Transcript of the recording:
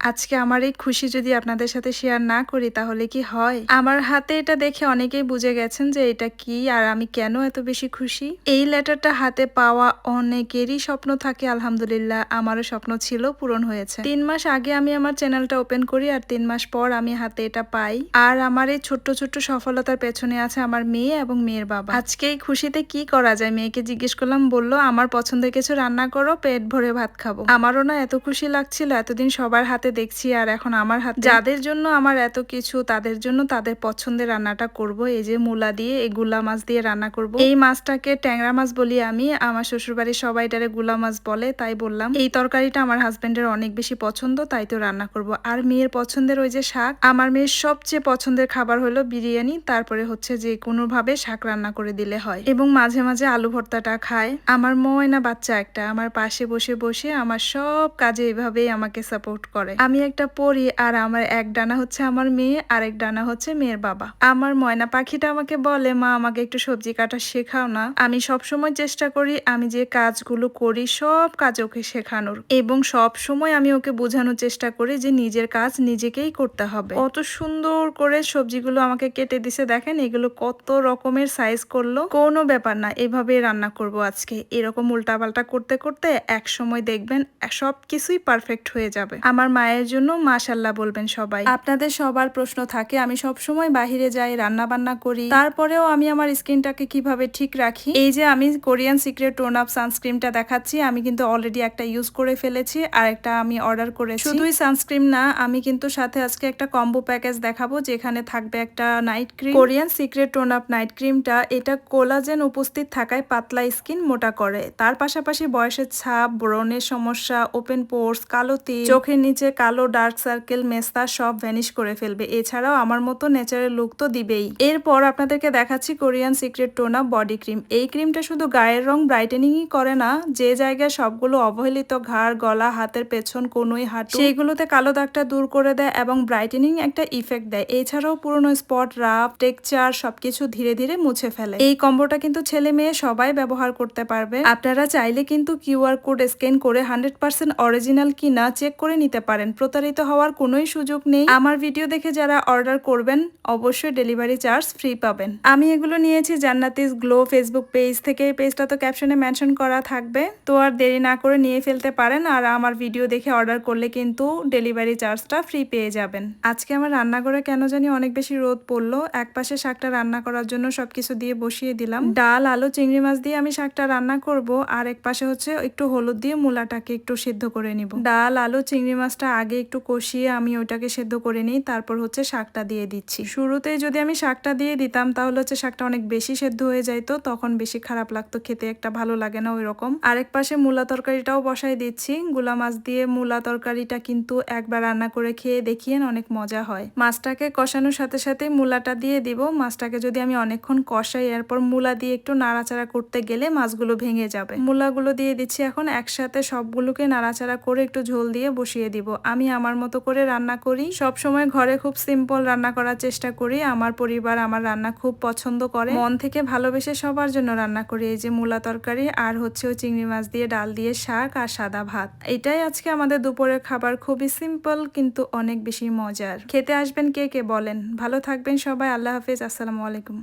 আজকে আমার এই খুশি যদি আপনাদের সাথে শেয়ার না করি, তাহলে কি হয়? আমার হাতে এটা দেখে অনেকেই বুঝে গেছেন যে এটা কি আর আমি কেন এত বেশি খুশি? এই লেটারটা হাতে পাওয়া অনেকেরই স্বপ্ন থাকে, আলহামদুলিল্লাহ আমারও স্বপ্ন ছিল পূরণ হয়েছে। তিন মাস আগে আমি আমার চ্যানেলটা ওপেন করি আর তিন মাস পর আমি হাতে এটা পাই। আর আমার এই ছোট্ট ছোট্ট সফলতার পেছনে আছে আমার মেয়ে এবং মেয়ের বাবা। আজকে এই খুশিতে কি করা যায়? মেয়েকে জিজ্ঞেস করলাম, বলল, আমার পছন্দের কিছু রান্না করো, পেট ভরে ভাত খাব। আমারও না এত খুশি লাগছিল, এতদিন সবার হাতে দেখছি আর এখন আমার হাতে যাদের জন্য আমার এত কিছু, তাদের জন্য তাদের পছন্দের রান্নাটা করব। এই যে মূলা দিয়ে, এই গুলা মাছ দিয়ে রান্না করব। এই মাছটাকে ট্যাংরা মাছ বলি আমি। আমার শ্বশুরবাড়ির সবাই এটারে গুলা মাছ বলে, তাই বললাম। এই তরকারিটা আমার হাজবেন্ডের অনেক বেশি পছন্দ, তাই তো রান্না করব। আর মেয়ের পছন্দের ওই যে শাক, আমার মেয়ের সবচেয়ে পছন্দের খাবার হলো বিরিয়ানি। তারপরে হচ্ছে যে কোনো ভাবে শাক রান্না করে দিলে হয়। এবং মাঝে মাঝে আলু ভর্তাটা খায়। আমার ময়না বাচ্চা একটা, আমার পাশে বসে বসে আমার সব কাজে এভাবেই আমাকে সাপোর্ট করে। আমি একটা পড়ি আর আমার এক ডানা হচ্ছে আমার মেয়ে আর এক ডানা হচ্ছে মেয়ের বাবা। আমার ময়না পাখিটা আমাকে বলে, মা, আমাকে একটু সবজি কাটা শেখাও না। আমি সব সময় চেষ্টা করি, আমি যে কাজগুলো করি সব কাজ ওকে শেখানোর। এবং সব সময় আমি ওকে বোঝানোর চেষ্টা করি যে নিজের কাজ নিজেকেই করতে হবে। কত সুন্দর করে সবজিগুলো আমাকে কেটে দিছে, দেখেন? এগুলো কত রকমের সাইজ করল। কোনো ব্যাপার না, এভাবে রান্না করব আজকে। এরকম উল্টাপাল্টা করতে করতে এক সময় দেখবেন সব কিছুই পারফেক্ট হয়ে যাবে। আমার মায়ের জন্য মাশাল্লাহ বলবেন সবাই। আপনাদের সবার প্রশ্ন থাকে, আমি সব সময় বাহিরে যাই রান্না বান্না করি। তারপরেও আমি আমার স্কিনটাকে কীভাবে ঠিক রাখি? এই যে আমি কোরিয়ান সিক্রেট টোন আপ সানস্ক্রিনটা দেখাচ্ছি, আমি কিন্তু অলরেডি একটা ইউজ করে ফেলেছি, আর একটা আমি অর্ডার করেছি। শুধুই সানস্ক্রিন না, আমি কিন্তু সাথে আজকে একটা কম্বো প্যাকেজ দেখাবো, যেখানে থাকবে একটা night cream Korean secret tone up night ক্রিমটা এটা কোলাজেন উপস্থিত থাকায় পাতলা স্কিন মোটা করে। তার পাশাপাশি বয়সের ছাপ, ব্রণের সমস্যা ওপেন পোর্স কালো তিল, চোখের নিচে কালো ডার্ক সার্কেল, মেস্তা সব ভ্যানিশ করে ফেলবে। এছাড়াও আমার মতো ন্যাচারাল লুক তো দিবেই। এরপর আপনাদেরকে দেখাচ্ছি কোরিয়ান সিক্রেট টোনা বডি ক্রিম এই ক্রিমটা শুধু গায়ের রং ব্রাইটেনিংই করে না, যে জায়গায় সবগুলো অবহেলিত ঘাড়, গলা, হাতের পেছন, কোনোই হাঁটু সেইগুলোতে কালো দাগটা দূর করে দেয় এবং ব্রাইটেনিং একটা ইফেক্ট দেয়। এছাড়াও পুরনো স্পট রাফ টেক্সচার সবকিছু ধীরে ধীরে মুছে ফেলে। এই কম্বোটা কিন্তু ছেলে মেয়ে সবাই ব্যবহার করতে পারবে। আপনারা চাইলে কিন্তু কিউআর কোড স্ক্যান করে হান্ড্রেড পার্সেন্ট অরিজিনাল কিনা চেক করে নিতে পারেন। প্রতারিত হওয়ার কোনোই সুযোগ নেই। আমার ভিডিও দেখে যারা অর্ডার করবেন, অবশ্যই ডেলিভারি চার্জ ফ্রি পাবেন। আমি এগুলো নিয়েছি জান্নাতিস গ্লো ফেসবুক পেজ থেকে। এই পেজটা তো ক্যাপশনে মেনশন করা থাকবে। তো আর দেরি না করে নিয়ে ফেলতে পারেন আর আমার ভিডিও দেখে অর্ডার করলে কিন্তু ডেলিভারি চার্জটা ফ্রি পেয়ে যাবেন। আজকে আমার রান্নাঘরে কেন জানি অনেক বেশি রোদ পড়ল। এক পাশে শাকটা রান্না করার জন্য সবকিছু দিয়ে বসিয়ে দিলাম। ডাল, আলু, চিংড়ি মাছ দিয়ে আমি শাকটা রান্না করব। আর এক পাশে হচ্ছে একটু হলুদ দিয়ে মূলাটাকে একটু সিদ্ধ করে নিব। ডাল, আলু, চিংড়ি মাছটা আগে একটু কষিয়ে আমি ওইটাকে সেদ্ধ করে নিই, তারপর হচ্ছে শাকটা দিয়ে দিচ্ছি। শুরুতেই যদি আমি শাকটা দিয়ে দিতাম, তাহলে হচ্ছে শাকটা অনেক বেশি সেদ্ধ হয়ে যাইতো, তখন বেশি খারাপ লাগতো, খেতে একটা ভালো লাগে না ওই রকম আরেক পাশে মূলা তরকারিটাও বসাই দিচ্ছি। গুলা মাছ দিয়ে মূলা তরকারিটা কিন্তু একবার রান্না করে খেয়ে দেখিয়েন অনেক মজা হয়। মাছটাকে কষানোর সাথে সাথে মূলাটা দিয়ে দিব। মাছটাকে যদি আমি অনেকক্ষণ কষাই, এরপর মূলা দিয়ে একটু নাড়াচাড়া করতে গেলে মাছগুলো ভেঙে যাবে। মূলাগুলো দিয়ে দিচ্ছি এখন, একসাথে সবগুলোকে নাড়াচাড়া করে একটু ঝোল দিয়ে বসিয়ে দিব। আমি আমার মতো করে রান্না করি। সব সময় ঘরে খুব সিম্পল রান্না করার চেষ্টা করি। আমার পরিবার আমার রান্না খুব পছন্দ করে। মন থেকে ভালোবেসে সবার জন্য রান্না করি। এই যে মূলা তরকারি আর হচ্ছে চিংড়ি মাছ দিয়ে ডাল দিয়ে শাক আর সাদা ভাত। এটাই আজকে আমাদের দুপুরের খাবার। খুবই সিম্পল কিন্তু অনেক বেশি মজার। খেতে আসবেন কে কে বলেন। ভালো থাকবেন সবাই। আল্লাহ হাফিজ। আসসালামু আলাইকুম।